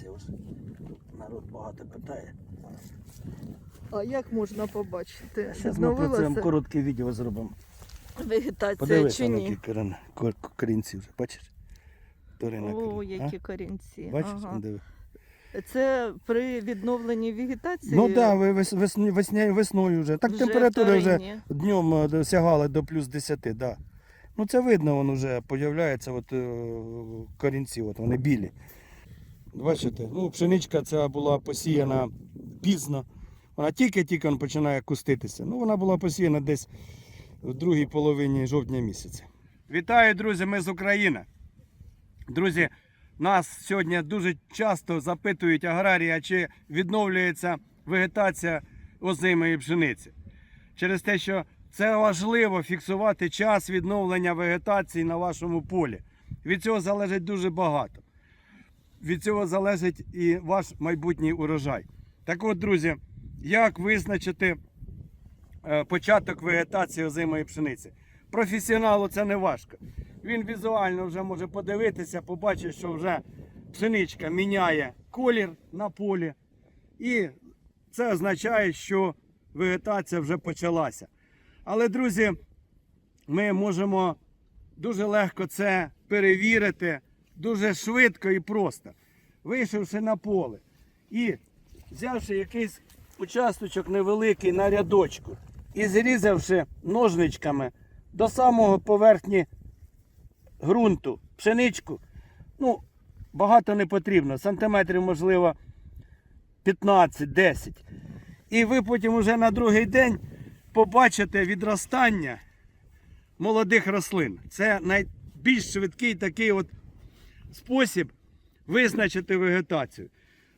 Ось народ багато питає. А як можна побачити? Зараз ми про це коротке відео зробимо. вегетація Подивися, чи ні? які корінці вже, бачиш? Торина О, які корінці. Бачиш, Ага. диви. Це при відновленні вегетації. Ну так, да, ви вес, весні, весною вже. Так вже температура вже днем е, досягала до плюс 10, да. Ну це видно, воно вже появляється от, е, корінці, от вони білі. Бачите, ну пшеничка ця була посіяна пізно. Вона тільки-тільки починає куститися. Ну, вона була посіяна десь в другій половині жовтня місяця. Вітаю, друзі! Ми з України. Друзі, нас сьогодні дуже часто запитують аграрії, а чи відновлюється вегетація озимої пшениці. Через те, що це важливо фіксувати час відновлення вегетації на вашому полі. Від цього залежить дуже багато. Від цього залежить і ваш майбутній урожай. Так от, друзі, як визначити е, початок вегетації озимої пшениці? Професіоналу це не важко. Він візуально вже може подивитися, побачить, що вже пшеничка міняє колір на полі. І це означає, що вегетація вже почалася. Але, друзі, ми можемо дуже легко це перевірити, дуже швидко і просто. Вийшовши на поле і взявши якийсь участочок невеликий на рядочку і зрізавши ножничками до самого поверхні ґрунту, пшеничку, ну, багато не потрібно, сантиметрів, можливо, 15-10. І ви потім уже на другий день побачите відростання молодих рослин. Це найбільш швидкий такий от спосіб визначити вегетацію.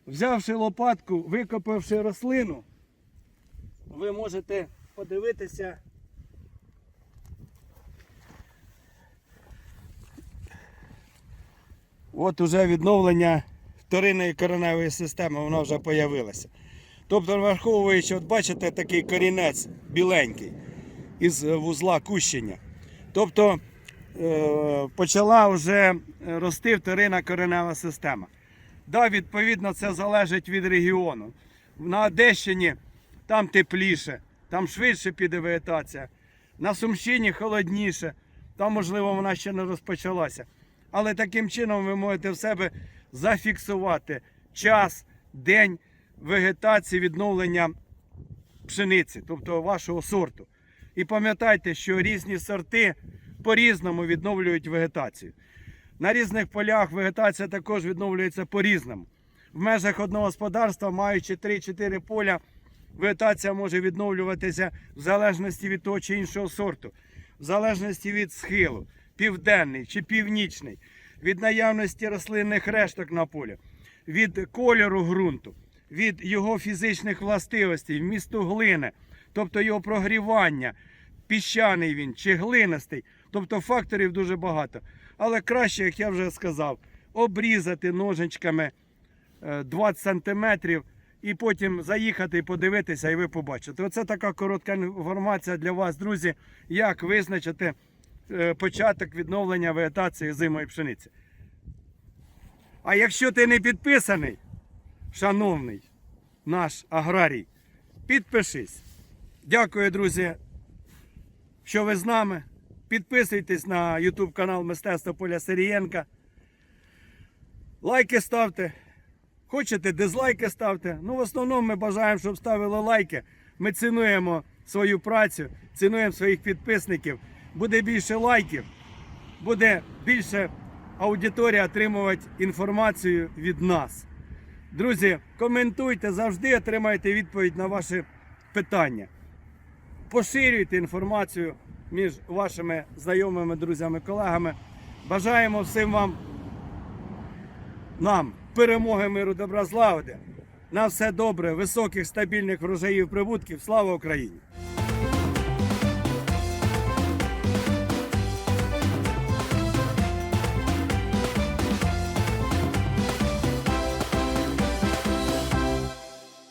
Взявши лопатку, викопавши рослину, ви можете подивитися. От уже відновлення вторинної кореневої системи, воно вже появилося. Тобто, враховуючи, от бачите, такий корінець біленький із вузла кущення. Тобто почала вже рости вторинна коренева система. Да, відповідно, це залежить від регіону. На Одещині там тепліше, там швидше піде вегетація. На Сумщині холодніше, там, можливо, вона ще не розпочалася. Але таким чином ви можете в себе зафіксувати час, день вегетації, відновлення пшениці, тобто вашого сорту. І пам'ятайте, що різні сорти по-різному відновлюють вегетацію. На різних полях вегетація також відновлюється по-різному. В межах одного господарства, маючи 3-4 поля, вегетація може відновлюватися в залежності від того чи іншого сорту, в залежності від схилу, південний чи північний, від наявності рослинних решток на полі, від кольору ґрунту, від його фізичних властивостей, вмісту глини, тобто його прогрівання, піщаний він чи глинистий. Тобто факторів дуже багато. Але краще, як я вже сказав, обрізати ножичками е, 20 сантиметрів і потім заїхати і подивитися, і ви побачите. Оце така коротка інформація для вас, друзі, як визначити е, початок відновлення вегетації зимої пшениці. А якщо ти не підписаний, шановний наш аграрій, підпишись. Дякую, друзі, що ви з нами. Підписуйтесь на YouTube канал Мистецтво Поля Сирієнка. Лайки ставте. Хочете, дизлайки ставте. Ну, в основному ми бажаємо, щоб ставили лайки. Ми цінуємо свою працю, цінуємо своїх підписників. Буде більше лайків, буде більше аудиторія отримувати інформацію від нас. Друзі, коментуйте, завжди отримайте відповідь на ваші питання. Поширюйте інформацію між вашими знайомими, друзями, колегами. Бажаємо всім вам нам перемоги, миру, добра, злагоди. На все добре, високих стабільних врожаїв прибутків. Слава Україні!